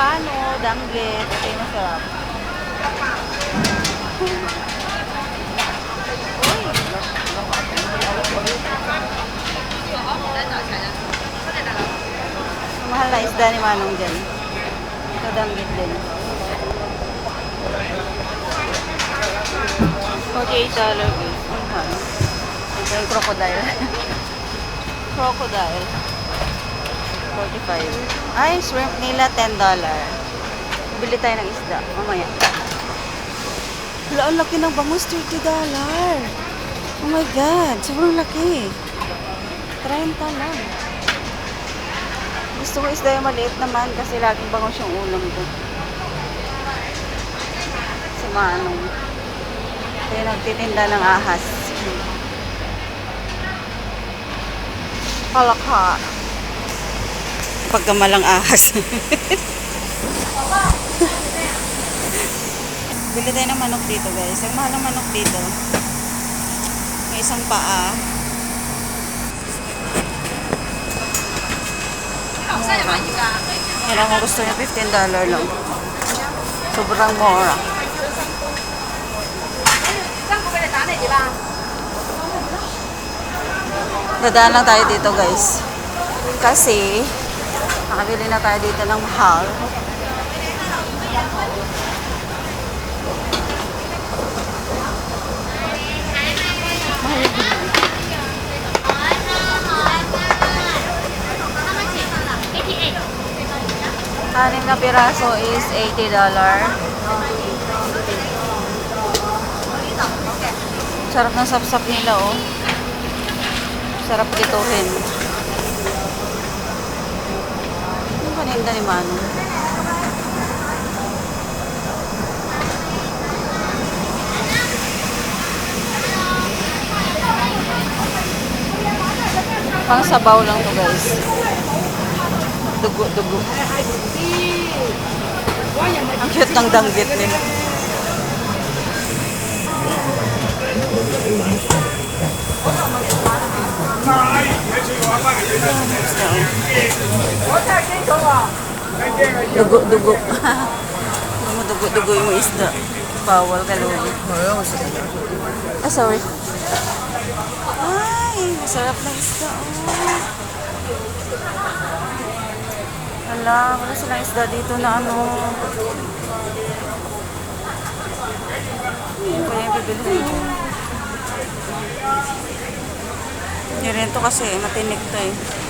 Danglet. Ito yung masarap. Mahal na isda ni Manong dyan. Ito danggit din. 48 dollar guys. Ang mahal. Ito yung crocodile. crocodile. 45. Ay, shrimp nila 10 dollar. Bili tayo ng isda. Mamaya. Wala, ang laki ng bangus. 30 dollar. Oh my God. Sobrang laki. 30 lang. Gusto ko isda yung maliit naman kasi laging bangus yung ulam ko. Si Manong. Yung nagtitinda ng ahas. Palaka. Pagkamalang ahas. Bili tayo ng manok dito guys. Ang mahal ng manok dito. May isang paa. Kailangan kung gusto niya, $15 lang. Sobrang mura. Dadaan lang tayo dito guys. Kasi, nakabili na tayo dito ng mahal. Anim na piraso is $80. Sarap ng sapsap nila oh. Sarap dituhin. Yung paninda ni Manu. Pang sabaw lang to guys. Dugo, dugo. Ang cute ng danggit nila. Dugo, dugo. Dumudugo, dugo yung isda. Bawal kaluli. Ah, sorry. Ay, masarap na isda. Oh. Wala, wala silang isda dito na ano. Ano kaya yung bibili? Yan rin to kasi, matinik to eh.